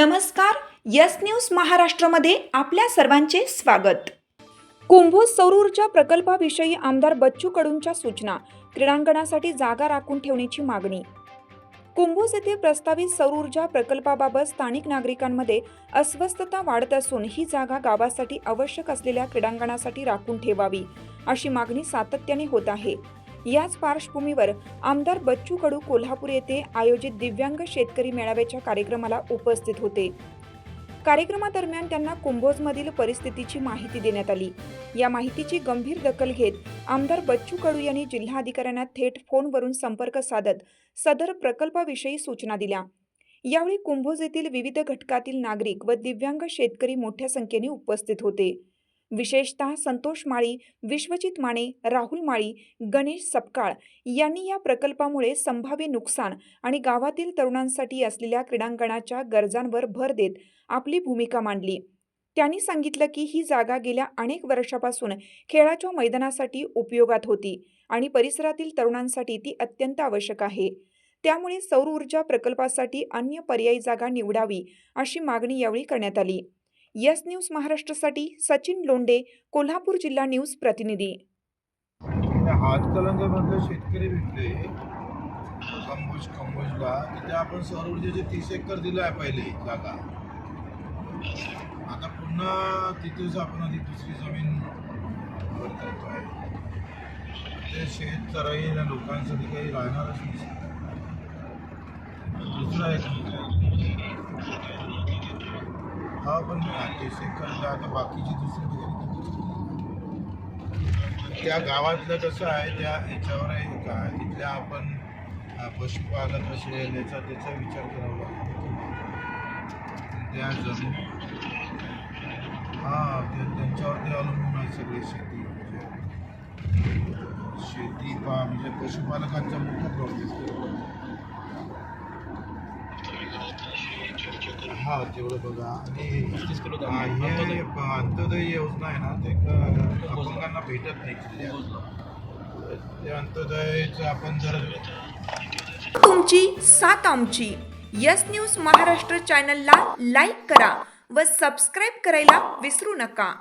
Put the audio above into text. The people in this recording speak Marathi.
नमस्कार यस न्यूज महाराष्ट्रामध्ये आपल्या सर्वांचे स्वागत. कुंभोज सौर ऊर्जा प्रकल्पाविषयी आमदार बच्चू कडूंच्या सूचना क्रीडांगणासाठी जागा राखून ठेवण्याची मागणी. कुंभोज येथे प्रस्तावित सौर ऊर्जा प्रकल्पाबाबत स्थानिक नागरिकांमध्ये अस्वस्थता वाढत असून ही जागा गावासाठी आवश्यक असलेल्या क्रीडांगणासाठी राखून ठेवावी अशी मागणी सातत्याने होत आहे. याच पार्श्वभूमीवर आमदार बच्चू कडू कोल्हापूर येथे आयोजित दिव्यांग शेतकरी मेळाव्याच्या कार्यक्रमाला उपस्थित होते. कार्यक्रमादरम्यान त्यांना कुंभोजमधील परिस्थितीची माहिती देण्यात आली. या माहितीची गंभीर दखल घेत आमदार बच्चू कडू यांनी जिल्हाधिकाऱ्यांना थेट फोनवरून संपर्क साधत सदर प्रकल्पाविषयी सूचना दिल्या. यावेळी कुंभोज येथील विविध घटकातील नागरिक व दिव्यांग शेतकरी मोठ्या संख्येने उपस्थित होते. विशेषतः संतोष माळी विश्वजित माने राहुल माळी गणेश सपकाळ यांनी या प्रकल्पामुळे संभाव्य नुकसान आणि गावातील तरुणांसाठी असलेल्या क्रीडांगणाच्या गरजांवर भर देत आपली भूमिका मांडली. त्यांनी सांगितलं की ही जागा गेल्या अनेक वर्षापासून खेळाच्या मैदानासाठी उपयोगात होती आणि परिसरातील तरुणांसाठी ती अत्यंत आवश्यक आहे. त्यामुळे सौर ऊर्जा प्रकल्पासाठी अन्य पर्यायी जागा निवडावी अशी मागणी यावेळी करण्यात आली. यस न्यूज महाराष्ट्रासाठी सचिन लोंडे कोल्हापूर जिल्हा न्यूज प्रतिनिधी. त्या शेतकरी भेटले. कंबोज कंबोजला तिथे आपण सौर ऊर्जेचे तीस एकर दिलं आहे पहिले जागा. आता पुन्हा तिथेच आपण आधी दुसरी जमीन करतोय. ते शेत चराईला लोकांसाठी काही राहणारच नाही. दुसरा एक हा पण तीस एकर आता बाकीची दुसरी त्या गावातलं कसं आहे त्या याच्यावर आहे का? तिथल्या आपण पशुपालक असेल याचा त्याचा विचार करावा. लागतो त्या जमीन हां ते त्यांच्यावरती अवलंबून आहे सगळी शेती. म्हणजे शेती पा म्हणजे पशुपालकांचा मोठा प्रॉब्लेम हा तेवढं बघा. आणि हा, हे अंत्योदय. योजना आहे ना ते क- अपंगांना भेटत नाही. जिल्ह्यात ते अंत्योदयचं आपण जर तुमची सात आमची. यस न्यूज महाराष्ट्र चॅनलला लाईक करा व सबस्क्राईब करायला विसरू नका.